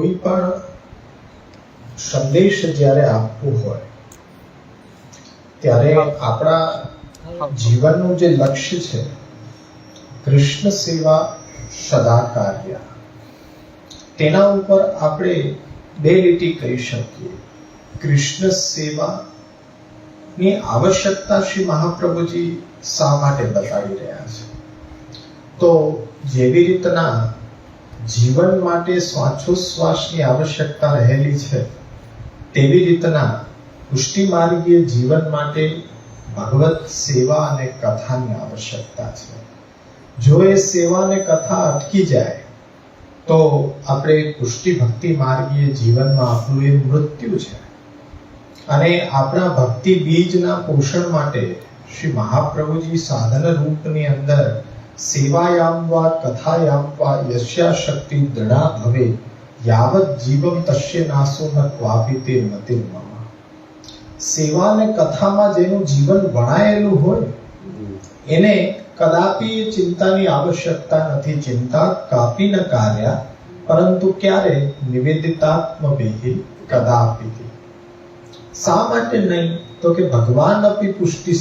કોઈ પણ સંદેશ જ્યારે આપવું હોય, ત્યારે આપણા જીવનનું જે લક્ષ્ય છે, કૃષ્ણ સેવા સદા કાર્ય તેના ઉપર આપણે બે લીટી કહી શકીએ. કૃષ્ણ સેવા ની આવશ્યકતા શ્રી મહાપ્રભુજી શા માટે બતાવી રહ્યા છે? તો જેવી રીતના જીવન માટે શ્વાસોશ્વાસની આવશ્યકતા રહેલી છે. તેવી રીતના પુષ્ટિ માર્ગીય જીવન માટે ભગવત સેવા અને કથાની આવશ્યકતા છે. જો એ સેવા અને કથા અટકી જાય, તો આપણે પુષ્ટિ ભક્તિ માર્ગીય જીવનમાં આપણું એ મૃત્યુ છે. અને આપણા ભક્તિ બીજના પોષણ માટે શ્રી મહાપ્રભુજી સાધન રૂપની અંદર સેવાયામ વા કથાયામ વા યસ્યા શક્તિ દૃઢા ભવે યાવત જીવમ તસ્ય નાસો ન ક્વાપી તે મતિર્મમ સેવા ને કથામાં જેનું જીવન વણાયેલું હોય એને કદાપી ચિંતાની આવશ્યકતા નથી ચિંતા કાપી ન કાર્યા પરંતુ ક્યારે નિવેદિતાત્મ વિહિ કદાપી શા માટે નહીં તો કે ભગવાન અપી પુષ્ટિ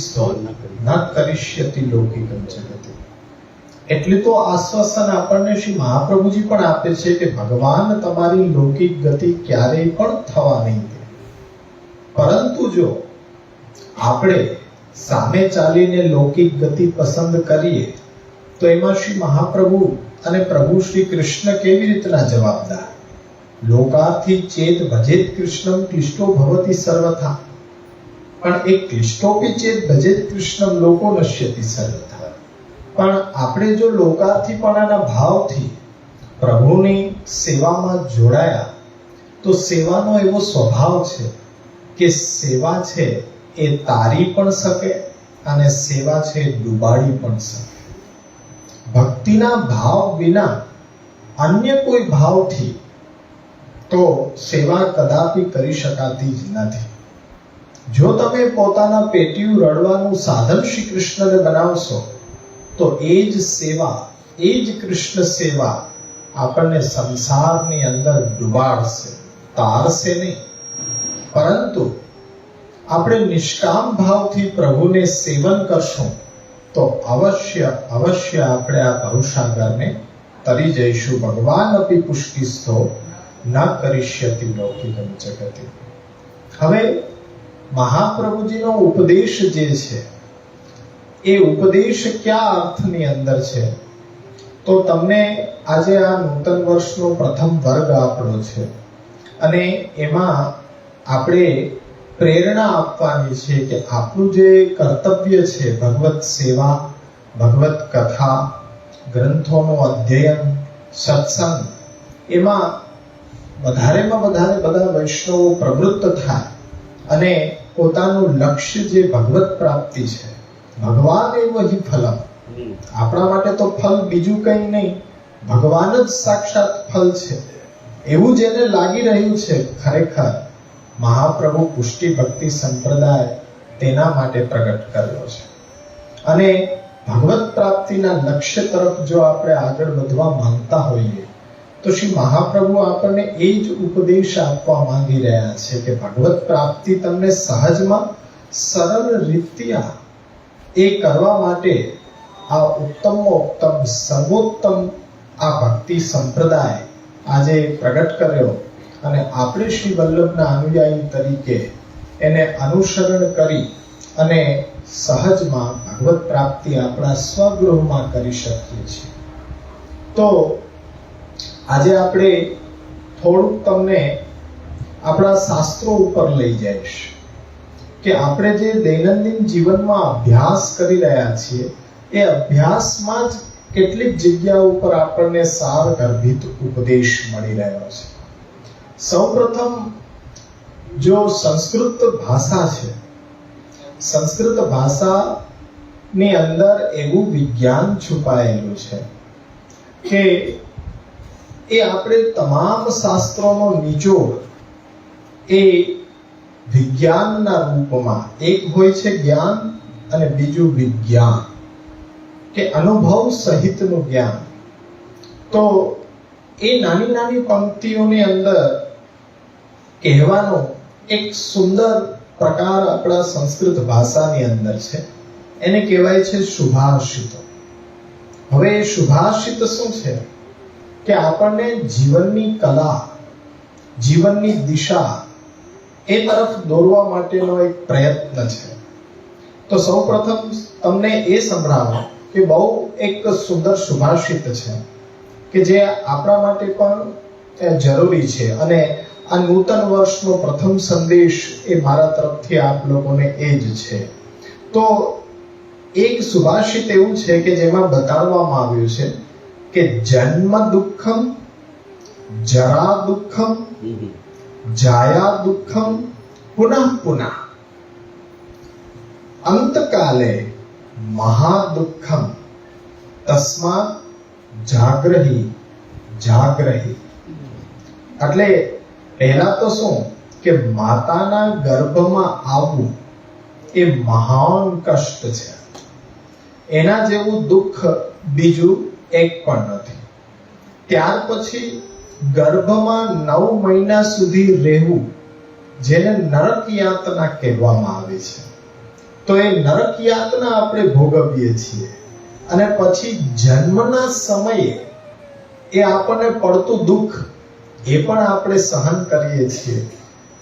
ન કરિષ્યતિ લૌકિકમ જગતે એટલે તો આશ્વાસન આપણને શ્રી મહાપ્રભુજી પણ આપે છે કે ભગવાન તમારી લૌકિક ગતિ ક્યારેય પણ થવા નહીં દે. પરંતુ જો આપણે સામે ચાલીને લૌકિક ગતિ પસંદ કરીએ, તો એમાં શ્રી મહાપ્રભુ અને પ્રભુ શ્રી કૃષ્ણ કેવી રીતના જવાબદાર? લોકાર્થી ચેત ભજેત કૃષ્ણમ ક્લિષ્ટો ભવતી સર્વથા. પણ એ ક્લિષ્ટોપી ચેત ભજેત કૃષ્ણમ લોકો નશ્યતી સર્વથા. પણ આપણે જો લોકાર્થીપણાના ભાવથી પ્રભુની સેવામાં જોડાયા, તો સેવાનો એવો સ્વભાવ છે કે સેવા છે એ તારી પણ શકે અને સેવા છે ડૂબાડી પણ શકે. ભક્તિના ભાવ વિના અન્ય કોઈ ભાવથી તો સેવા કદાપી કરી શકાતી જ નથી. જો તમે પોતાના પેટીયું રડવાનું સાધન શ્રી કૃષ્ણને બનાવશો તો એ જ સેવા, એ જ કૃષ્ણ સેવા આપણને સંસારની અંદર ડુબાડશે. તારશે નહીં. પરંતુ આપણે નિષ્કામ ભાવથી પ્રભુને સેવન કરશું, તો અવશ્ય અવશ્ય આપણે આ ભવસાગરને તરી જઈશું. ભગવાન અપી પુષ્ટિસ્થો ન કરિષ્યતિ લૌકિકમ જગતિ. હવે મહાપ્રભુજીનો ઉપદેશ જે છે એ ઉપદેશ કયા અર્થની અંદર છે. તો તમને આજે આ નૂતન વર્ષનો પ્રથમ વર્ગ આપણો છે. અને એમાં આપણે પ્રેરણા આપવાની છે કે આપણું જે કર્તવ્ય છે, ભગવત સેવા, ભગવત કથા, ગ્રંથોનું અધ્યયન, સત્સંગ, એમાં વધારેમાં વધારે બધા વૈષ્ણવો પ્રવૃત્ત થાય અને પોતાનું લક્ષ્ય જે ભગવત પ્રાપ્તિ છે ભગવાન એવું ફલમ. આપણા માટે તો ફલ બીજું કંઈ નહીં. ભગવાન જ સાક્ષાત ફલ છે. એવું જેને લાગી રહ્યું છે ખરેખર મહાપ્રભુ પુષ્ટિ ભક્તિ સંપ્રદાય તેના માટે પ્રગટ કર્યો છે. અને ભગવત પ્રાપ્તિના લક્ષ્ય તરફ જો આપણે આગળ વધવા માંગતા હોઈએ તો શ્રી મહાપ્રભુ આપણને એ જ ઉપદેશ આપવા માંગી રહ્યા છે કે ભગવત પ્રાપ્તિ તમને સહજમાં સરળ રીત્યા એ કરવા માટે આ ઉત્તમ ઉત્તમ, સર્વોત્તમ આ ભક્તિ સંપ્રદાય આજે પ્રગટ કર્યો અને આપણે શ્રી વલ્લભના અનુયાયી તરીકે એને અનુસરણ કરી અને સહજમાં ભગવત પ્રાપ્તિ આપણા સ્વગૃહમાં કરી શકીએ છીએ. તો આજે આપણે થોડુંક તમને આપણા શાસ્ત્રો ઉપર લઈ જઈશ. કે આપણે જે દૈનંદિન જીવનમાં અભ્યાસ કરી રહ્યા છીએ, એ અભ્યાસમાં જ કેટલીક જગ્યા ઉપર આપણને સાર ગર્ભિત ઉપદેશ મળી રહ્યો છે. સૌપ્રથમ, જો સંસ્કૃત ભાષા છે, સંસ્કૃત ભાષાની અંદર એવું વિજ્ઞાન છુપાયેલું છે કે એ આપણે તમામ શાસ્ત્રોનો નિચોડ, એ વિજ્ઞાનના રૂપમાં એક હોય છે જ્ઞાન અને બીજું વિજ્ઞાન. કે અનુભવ સહિતનું જ્ઞાન. તો એ નાની નાની પંક્તિઓની અંદર કહેવાનો એક સુંદર પ્રકાર આપણા સંસ્કૃત ભાષાની અંદર છે. એને કહેવાય છે શુભાષિતો હવે એ શુભાષિત શું છે? કે આપણને જીવનની કલા, જીવનની દિશા એ તરફ દોરવા માટેનો એક પ્રયત્ન છે. તો સૌપ્રથમ તમને એ સંભળાવો કે બહુ એક સુંદર સુભાષિત છે કે જે આપણા માટે પણ જરૂરી છે અને આ નૂતન વર્ષનો પ્રથમ સંદેશ એ મારા તરફથી આપ લોકોને એ જ છે. તો એક સુભાષિત એવું છે કે જેમાં બતાવવામાં આવ્યું છે કે જન્મ દુઃખમ, જરા દુઃખમ જાયા દુઃખમ પુનઃ પુનઃ અંતકાલે મહાદુઃખમ તસ્મા જાગ્રહી જાગ્રહી એટલે પહેલા તો શું કે માતાના ગર્ભમાં આવવું એ મહાન કષ્ટ છે એના જેવું દુઃખ બીજું એક પણ નથી ત્યાર પછી ગર્ભમાં નવ મહિના સુધી રહેવું જેને નરક યાતના કહેવામાં આવે છે. તો એ નરક યાતના આપણે ભોગવીએ છીએ. અને પછી જન્મના સમયે એ આપણને પડતું દુઃખ એ પણ આપણે સહન કરીએ છીએ.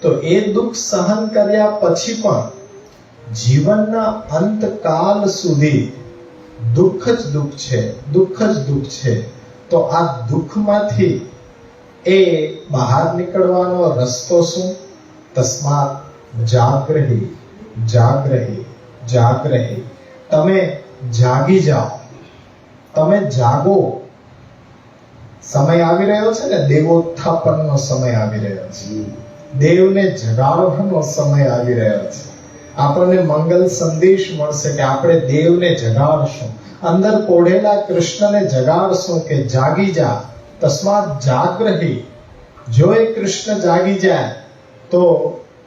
તો એ દુઃખ સહન કર્યા પછી પણ જીવનના અંતકાલ સુધી દુઃખ જ દુઃખ છે, દુઃખ જ દુઃખ છે. તો આ દુઃખમાંથી એ બહાર નીકળવાનો રસ્તો શું? તસ્માત જાગ્રહી જાગ્રહી જાગ્રહી. તમે જાગી જાઓ. તમે જાગો. સમય આવી રહ્યો છે ને? દેવોત્થાપનનો સમય આવી રહ્યો છે. દેવને જગાડવાનો સમય આવી રહ્યો છે. આપણને મંગલ સંદેશ મળશે કે આપણે દેવને જગાડશું. અંદર કોઢેલા કૃષ્ણને જગાડશું કે જાગી જા. તસ્માત જાગ્રહી. જો એ કૃષ્ણ જાગી જાય, તો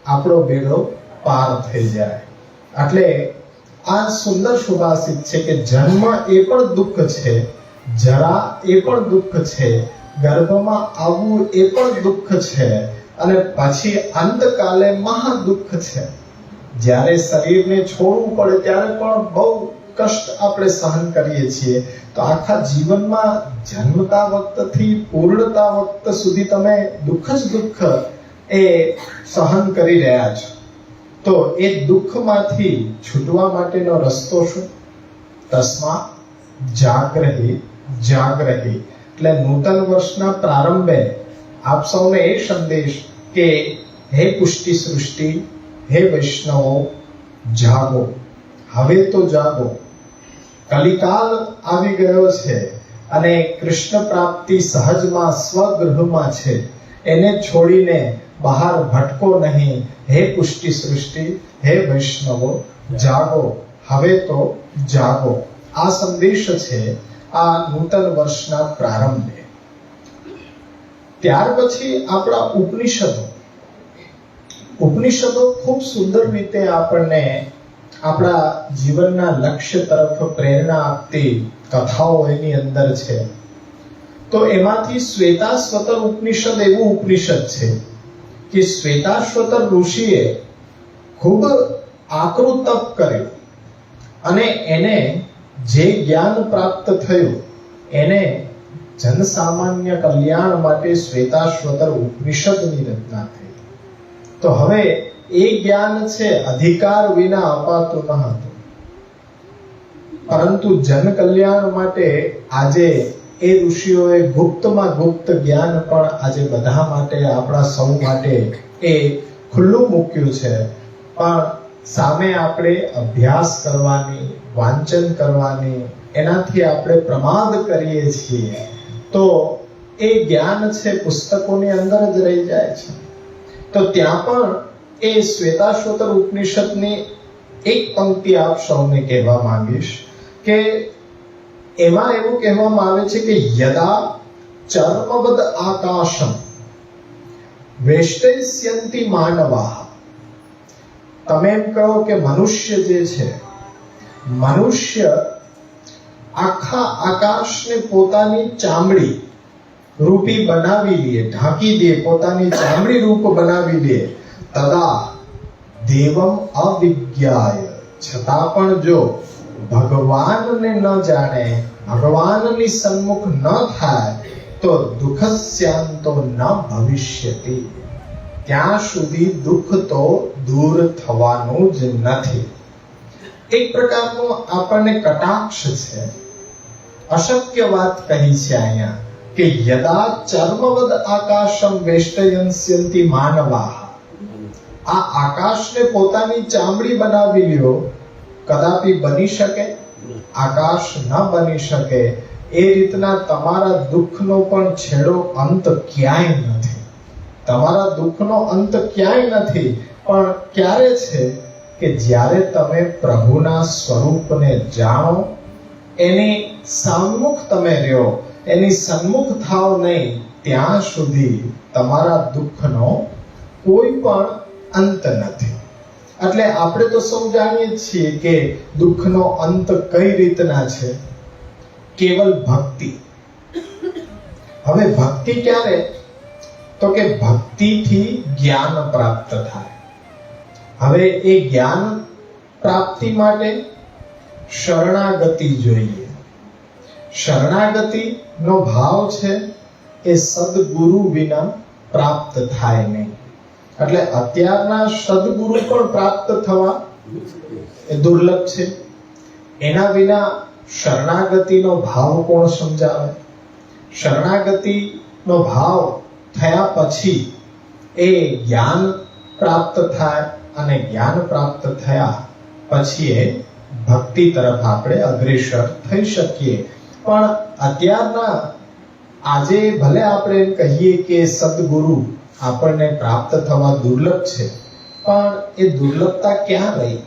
આપણો બેડો પાર થઈ જાય. એટલે આ સુંદર સુભાષિત છે કે જન્મ એ પણ દુઃખ છે, જરા એ પણ દુઃખ છે, ગર્ભમાં આવવું એ પણ દુઃખ છે, અને પછી અંતકાલે મહા દુઃખ છે. જ્યારે શરીરને છોડવું પડે, ત્યારે પણ બહુ કષ્ટ આપણે સહન કરીએ છીએ, તો આખા જીવનમાં જન્મતા વખતથી પૂર્ણતા વખત સુધી તમે દુઃખ જ દુઃખ એ સહન કરી રહ્યા છો. તો એ દુઃખમાંથી છૂટવા માટેનો રસ્તો શું? તસ્મા જાગ્રહી જાગ્રહી એટલે નૂતન વર્ષના પ્રારંભે આપ સૌને એ સંદેશ કે હે પુષ્ટિ સૃષ્ટિ, હે વૈષ્ણવો, જાગો. હવે તો જાગો. કલિકાલ આવી ગયો છે અને કૃષ્ણ પ્રાપ્તિ સહજમાં સ્વગૃહમાં છે. એને છોડીને બહાર ભટકો નહીં. હે પુષ્ટિ સૃષ્ટિ, હે વૈષ્ણવો, જાગો. હવે તો જાગો. આ સંદેશ છે આ નૂતન વર્ષના પ્રારંભે. ત્યાર પછી આપણા ઉપનિષદો. ઉપનિષદો ખૂબ સુંદર રીતે આપણને આપણા જીવનના લક્ષ્ય તરફ પ્રેરણા આપતી કથાઓ એની અંદર છે. તો એમાંથી શ્વેતાશ્વતર ઉપનિષદ એવું ઉપનિષદ છે કે શ્વેતાશ્વતર ઋષિએ ખૂબ આકરું તપ કર્યું અને એને જે જ્ઞાન પ્રાપ્ત થયું એને જનસામાન્ય કલ્યાણ માટે શ્વેતાશ્વતર ઉપનિષદની રચના થઈ. તો હવે એ જ્ઞાન છે, અધિકાર વિના અપાતું ન હતું. પરંતુ જન કલ્યાણ માટે આજે એ ઋષિઓએ ગુપ્તમાં ગુપ્ત જ્ઞાન પણ આજે બધા માટે, આપણા સૌ માટે એ ખુલ્લું મૂક્યું છે. પણ સામે આપણે અભ્યાસ કરવાની, વાંચન કરવાની, એનાથી આપણે પ્રમાદ કરીએ છીએ, તો એ જ્ઞાન છે પુસ્તકોની અંદર જ રહી જાય છે. તો ત્યાં પણ એ શ્વેતાશ્વતર ઉપનિષદની એક પંક્તિ આપ સૌને કહેવા માંગીશ કે એમાં એવું કહેવામાં આવે છે કે યદા ચર્મબદ આકાશમ વેષ્ટયસ્યંતિ માનવા તમે એમ કહો કે મનુષ્ય જે છે, મનુષ્ય આખા આકાશને પોતાની ચામડી રૂપી બનાવી લે ઢાંકી દે, પોતાની ચામડી રૂપ બનાવી લે તદા દેવમ અવિજ્ઞાય છતાં પણ જો ભગવાનને ન જાણે ભગવાનની સન્મુખ ન થાય તો દુઃખસ્યાંતો ન ભવિષ્યતિ ત્યાં સુધી દુઃખ તો દૂર થવાનું જ નથી એક પ્રકારનો આપણને કટાક્ષ છે અશક્ય વાત કહી છે અહીંયા કે યદા ચર્મવદ આકાશમ વેષ્ટયંસ્યંતિ માનવા આ આકાશને પોતાની ચામડી બનાવી લ્યો, કદાપી બની શકે? આકાશ ન બની શકે, એ રીતના તમારા દુઃખનો પણ છેડો અંત ક્યાંય નથી. તમારા દુઃખનો અંત ક્યાંય નથી, પણ ક્યારે છે કે જ્યારે તમે પ્રભુના સ્વરૂપને જાણો, એની સન્મુખ તમે રહ્યો, એની સન્મુખ થાવ નહીં, ત્યાં સુધી તમારા દુઃખનો કોઈ પણ અંત નથી. એટલે આપણે તો સૌ જાણીએ છીએ કે દુઃખનો અંત કઈ રીતના છે? કેવલ ભક્તિ. હવે ભક્તિ ક્યારે? તો કે ભક્તિથી જ્ઞાન પ્રાપ્ત થાય. હવે એ જ્ઞાન પ્રાપ્તિ માટે શરણાગતિ જોઈએ. શરણાગતિ નો ભાવ છે એ સદગુરુ વિના પ્રાપ્ત થાય નહીં. એટલે અત્યારના સદગુરુ પણ પ્રાપ્ત થવા એ દુર્લભ છે. એના વિના શરણાગતિનો ભાવ કોણ સમજાવે? શરણાગતિનો ભાવ થયા પછી એ જ્ઞાન પ્રાપ્ત થાય અને જ્ઞાન પ્રાપ્ત થયા પછી એ ભક્તિ તરફ આપણે અગ્રેસર થઈ શકીએ. પણ અત્યારના આજે ભલે આપણે કહીએ કે સદગુરુ આપણને પ્રાપ્ત થવા દુર્લભ છે. પણ એ દુર્લભતા ક્યાં રહી?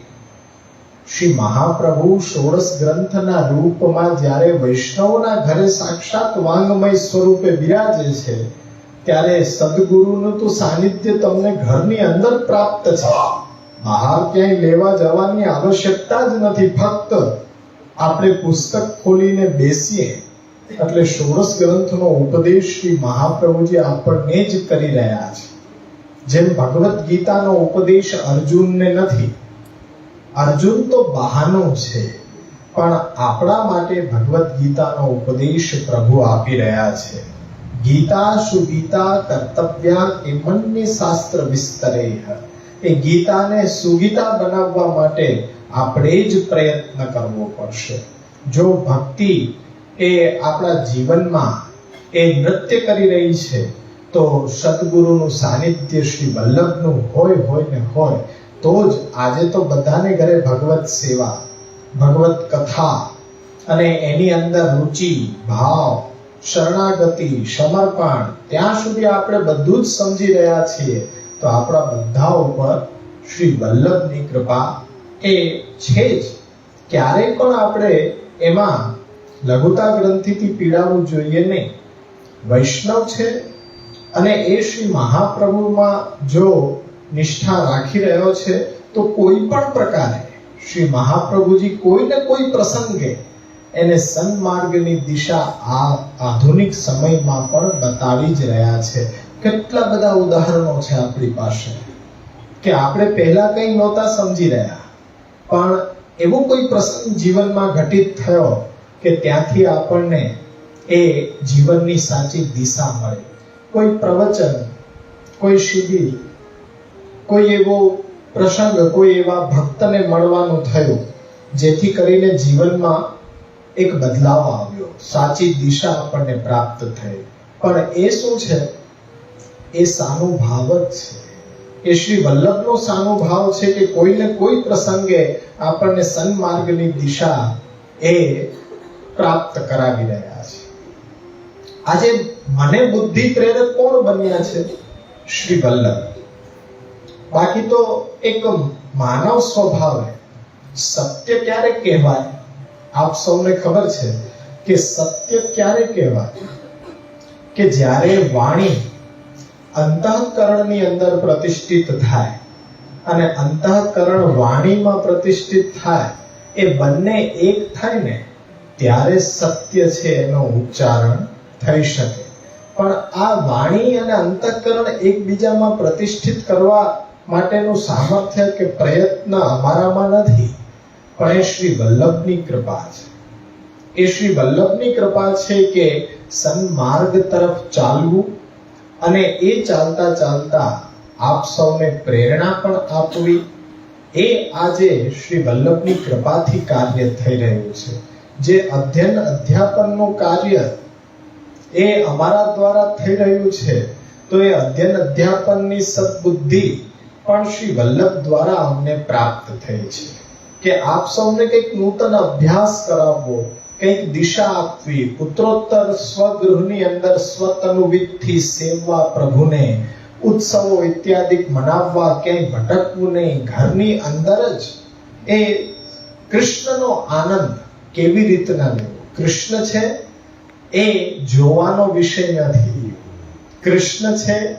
શ્રી મહાપ્રભુ ષોડશ ગ્રંથના રૂપમાં જ્યારે વૈષ્ણવના ઘરે સાક્ષાત વાંગમય સ્વરૂપે બિરાજે છે, ત્યારે સદગુરુનું તો સાનિધ્ય તમને ઘરની અંદર પ્રાપ્ત છે. બહાર ક્યાંય લેવા જવાની આવશ્યકતા જ નથી. ફક્ત આપણે પુસ્તક ખોલીને બેસીએ એટલે ષોડશ ગ્રંથનો ઉપદેશ શ્રી મહાપ્રભુજી આપણને જ કરી રહ્યા છે. જેમ ભગવદ્ ગીતાનો ઉપદેશ અર્જુનને નથી, અર્જુન તો બહાનું છે, પણ આપણા માટે ભગવદ્ ગીતાનો ઉપદેશ પ્રભુ આપી રહ્યા છે. ગીતા સુગીતા કર્તવ્યા એ કિમન્ય શાસ્ત્ર વિસ્તરે એ ગીતાને સુગીતા બનાવવા માટે આપણે જ પ્રયત્ન કરવો પડશે. જો ભક્તિ એ આપણા જીવનમાં એ નૃત્ય કરી રહી છે, તો સદગુરુનું સાનિધ્ય શ્રી વલ્લભનું હોય હોય ને હોય, તો જ આજે તો બધાને ઘરે ભગવત સેવા, ભગવત કથા, અને એની અંદર રુચિ, ભાવ, શરણાગતિ, સમર્પણ, ત્યાં સુધી આપણે બધું જ સમજી રહ્યા છીએ, તો આપણા બધા ઉપર શ્રી વલ્લભની કૃપા એ છે જ. ક્યારેય પણ આપણે એમાં લઘુતા ગ્રંથિથી પીડાવું જોઈએ નહીં. વૈષ્ણવ છે અને એ શ્રી મહાપ્રભુમાં જો નિષ્ઠા રાખી રહ્યો છે, તો કોઈ પણ પ્રકારે શ્રી મહાપ્રભુજી કોઈ ને કોઈ પ્રસંગે એને સન્માર્ગની દિશા આ આધુનિક સમયમાં પણ બતાવી જ રહ્યા છે. કેટલા બધા ઉદાહરણો છે આપણી પાસે કે આપણે પહેલા કંઈ નહોતા સમજી રહ્યા. પણ એવો કોઈ પ્રસંગ જીવનમાં ઘટિત થયો કે ત્યાંથી આપણને એ જીવનની સાચી દિશા મળે. કોઈ પ્રવચન, કોઈ શિબિર, કોઈ એવો પ્રસંગ, કોઈ એવા ભક્તને મળવાનું થયું, જેથી કરીને જીવનમાં એક બદલાવ આવ્યો. સાચી દિશા આપણને પ્રાપ્ત થઈ. પણ એ શું છે? એ સાનુભાવ જ છે. એ શ્રી વલ્લભનો સાનુભાવ છે કે કોઈને કોઈ પ્રસંગે આપણને સન્માર્ગની દિશા એ પ્રાપ્ત કરાવી રહ્યા છે. આજે મને બુદ્ધિ પ્રેરક કોણ બન્યા છે? શ્રી વલ્લભ. બાકી તો એક માનવ સ્વભાવ સત્ય ક્યારે કહેવાય? આપ સૌને ખબર છે કે સત્ય ક્યારે કહેવાય? કે જ્યારે વાણી અંતઃકરણની અંદર પ્રતિષ્ઠિત થાય અને અંતઃકરણ વાણીમાં પ્રતિષ્ઠિત થાય, એ બંને એક થાય ને ત્યારે સત્ય છે એનો ઉચ્ચારણ થઈ શકે. પણ આ વાણી અને અંતઃકરણ એકબીજામાં પ્રતિષ્ઠિત કરવા માટેનું સામર્થ્ય કે પ્રયત્ન અમારામાં નથી, પણ એ શ્રી વલ્લભની કૃપા છે. એ શ્રી વલ્લભની કૃપા છે કે સન્માર્ગ તરફ ચાલવું અને એ ચાલતા ચાલતા આપ સૌને પ્રેરણા પણ આપવી. એ આજે શ્રી વલ્લભની કૃપાથી કાર્ય થઈ રહ્યું છે. જે અધ્યયન અધ્યાપનનું કાર્ય એ અમારા દ્વારા થઈ રહ્યું છે, તો એ અધ્યયન અધ્યાપનની સદબુદ્ધિ પણ શ્રી વલ્લભ દ્વારા અમને પ્રાપ્ત થઈ છે. કે આપ સૌને કંઈક નૂતન અભ્યાસ કરાવવો કંઈક દિશા આપવી, પુત્રોત્તર સ્વગૃહની અંદર સ્વતનુવિધથી સેવવા પ્રભુને, ઉત્સવો ઇત્યાદિ મનાવવા ક્યાંય ભટકવું નહીં, ઘરની અંદર જ એ કૃષ્ણનો આનંદ કેવી રીતના લેવો? કૃષ્ણ છે એ જોવાનો વિષય નથી. કૃષ્ણ છે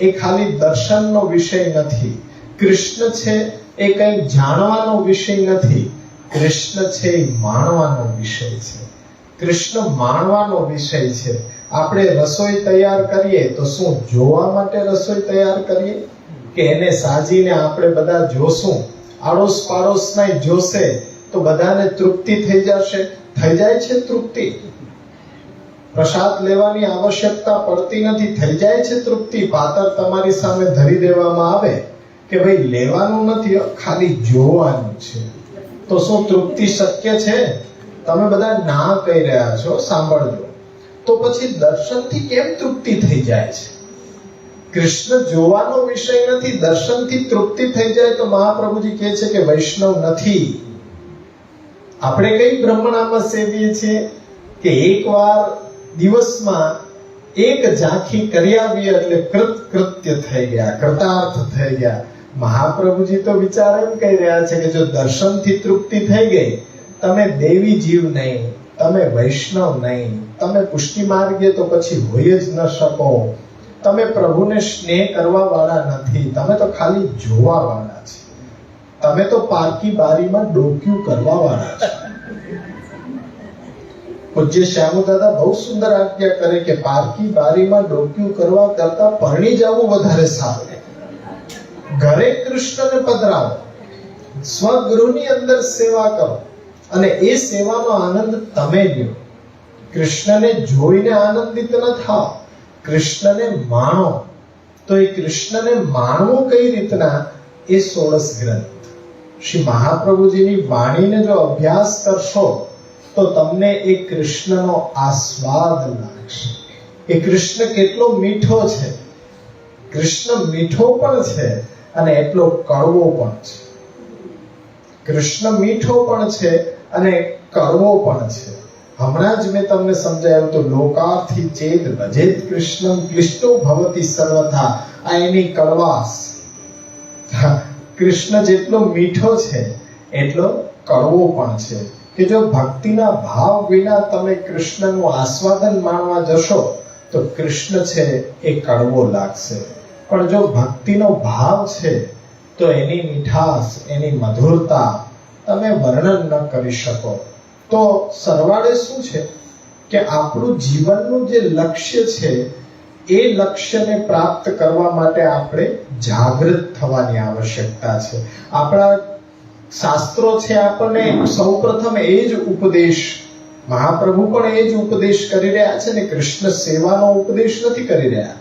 એ ખાલી દર્શનનો વિષય નથી. કૃષ્ણ છે એ કંઈ જાણવાનો વિષય નથી. કૃષ્ણ છે એ માણવાનો વિષય છે. કૃષ્ણ માણવાનો વિષય છે. આપણે રસોઈ તૈયાર કરીએ તો શું જોવા માટે રસોઈ તૈયાર કરીએ? કે એને સાજીને આપણે બધા જોશું? આડોશ પાડોશના જોશે? તો બધાને તૃપ્તિ થઈ જશે. થઈ જાય છે તૃપ્તિ. પ્રસાદ લેવાની આવશ્યકતા પડતી નથી. થઈ જાય છે તૃપ્તિ. પાતર તમારી સામે ધરી દેવામાં આવે કે ભાઈ, લેવાનું નથી, ખાલી જોવાનું છે. તો શું તૃપ્તિ શક્ય છે? તમે બધા ના કહી રહ્યા છો, સાંભળજો. તો પછી દર્શનથી કેમ તૃપ્તિ થઈ જાય છે? કૃષ્ણ જોવાનો વિષય નથી. દર્શનથી તૃપ્તિ થઈ જાય તો મહાપ્રભુજી કહે છે કે વૈષ્ણવ નથી. આપણે કઈ બ્રહ્મણામાં સેવીએ છીએ? કે એકવાર દિવસમાં એક ઝાંખી કરી આવીએ એટલે કૃત કૃત્ય થઈ ગયા, કૃતાર્થ થઈ ગયા. મહાપ્રભુજી તો વિચાર એમ કહી રહ્યા છે કે જો દર્શનથી તૃપ્તિ થઈ ગઈ, તમે દેવી જીવ નહીં, તમે વૈષ્ણવ નહીં, તમે પુષ્ટિ માર્ગે તો પછી હોય જ ન શકો. તમે પ્રભુને સ્નેહ કરવા વાળા નથી, તમે તો ખાલી જોવા વાળા છે. તમે તો પારકી બારીમાં ડોક્યું કરવા વાળા છે. પૂજ્ય શ્યામુ દાદા બહુ સુંદર આજ્ઞા કરે કે પારકી બારીમાં ડોક્યું કરવા કરતા પરણી જવું વધારે સારું. ઘરે કૃષ્ણને પધરાવો સ્વગૃહની અંદર સેવા કરો અને એ સેવાનો આનંદ તમે લ્યો. કૃષ્ણને જોઈને આનંદિત ન થાઓ કૃષ્ણને માણો. તો એ કૃષ્ણને માણવું કઈ રીતના? એ સોળસ ગ્રંથ. શ્રી મહાપ્રભુજીની વાણીને જો અભ્યાસ કરશો, તો તમને એ કૃષ્ણનો આસ્વાદ લાગશે. એ કૃષ્ણ કેટલો મીઠો છે. કૃષ્ણ મીઠો પણ છે અને એટલો કડવો પણ છે. કૃષ્ણ મીઠો પણ છે અને કડવો પણ છે. હમણાં જ મેં તમને સમજાવ્યું તો લોકાર્થી ચેદ ભજેત કૃષ્ણમ ક્લિષ્ટો ભવતી સર્વથા, આ એની કડવાશ. કૃષ્ણ જેટલો મીઠો છે, એટલો કડવો પણ છે. કે જો ભક્તિના ભાવ વિના તમે કૃષ્ણનું આસ્વાદન માણવા જશો, તો કૃષ્ણ છે એ કડવો લાગશે. પણ જો ભક્તિનો ભાવ છે, તો એની મીઠાશ, એની મધુરતા તમે વર્ણન ન કરી શકો. તો સરવાળે શું છે? કે આપણું જીવનનું જે લક્ષ્ય છે એ લક્ષ્યને પ્રાપ્ત કરવા માટે આપણે જાગૃત થવાની આવશ્યકતા છે. આપણા શાસ્ત્રો છે આપણને સૌપ્રથમ એ જ ઉપદેશ, મહાપ્રભુ પણ એ જ ઉપદેશ કરી રહ્યા છે ને કૃષ્ણ સેવાનો ઉપદેશ નથી કરી રહ્યા.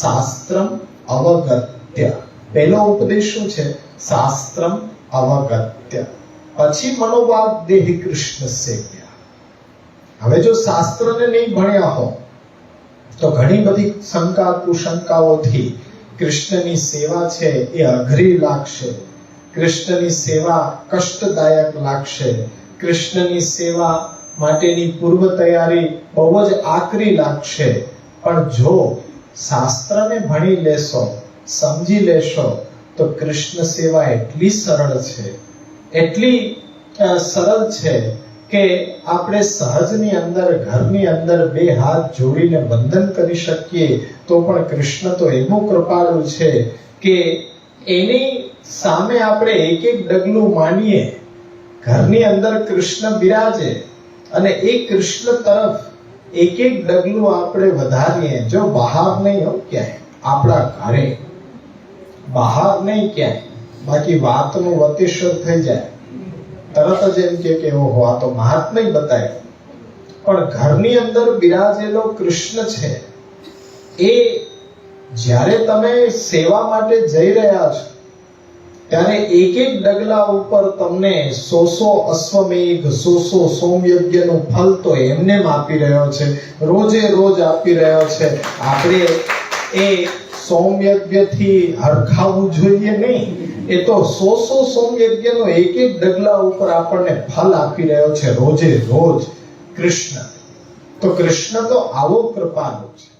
શાસ્ત્રમ અવગત્ય. પહેલો ઉપદેશ શું છે? શાસ્ત્રમ અવગત્ય. પછી મનોવાદ દેહી કૃષ્ણ સેવ્યા. હવે જો શાસ્ત્રને નહીં ભણ્યા હો તો ઘણી બધી શંકા, કુશંકાઓથી કૃષ્ણની સેવા છે એ અઘરી લાગશે. કૃષ્ણની સેવા કષ્ટદાયક લાગશે. કૃષ્ણની સેવા માટેની પૂર્વ તૈયારી બહુ જ આકરી લાગશે. પણ જો શાસ્ત્રને ભણી લેશો, સમજી લેશો, તો કૃષ્ણ સેવા એટલી સરળ છે. એટલી સરળ છે કે આપણે સહજની અંદર, ઘરની અંદર બે હાથ જોડીને બંધન કરી શકીએ, તો પણ કૃષ્ણ તો એવું કૃપાળુ છે કે એની સામે આપણે એક એક ડગલું માનીએ. ઘરની અંદર કૃષ્ણ બિરાજે અને એ કૃષ્ણ તરફ એક એક ડગલું આપણે વધારીએ. જો બહાર નહીં હો ક્યાંય, આપણા ઘરે. બહાર નહીં ક્યાંય. બાકી વાતનું વતિશ્વર થઈ જાય. તરત જ એમ કે કે, ઓહો, આ તો મહાત્મય બતાય. પણ ઘરની અંદર બિરાજેલો કૃષ્ણ છે, એ જ્યારે તમે સેવા માટે જઈ રહ્યા છો, ત્યારે એક એક ડગલા ઉપર તમને સો સો અશ્વમેઘ સો સો સોમયજ્ઞનું ફલ તો એમને આપી રહ્યો છે, રોજે રોજ આપી રહ્યો છે. આપણે એ સોમયજ્ઞથી હરખાવું જોઈએ નહીં. એ તો સો સો સોમયજ્ઞનો એક એક ડગલા ઉપર આપણને ફલ આપી રહ્યો છે રોજે રોજ કૃષ્ણ. તો કૃષ્ણ તો આવો કૃપાળુ છે.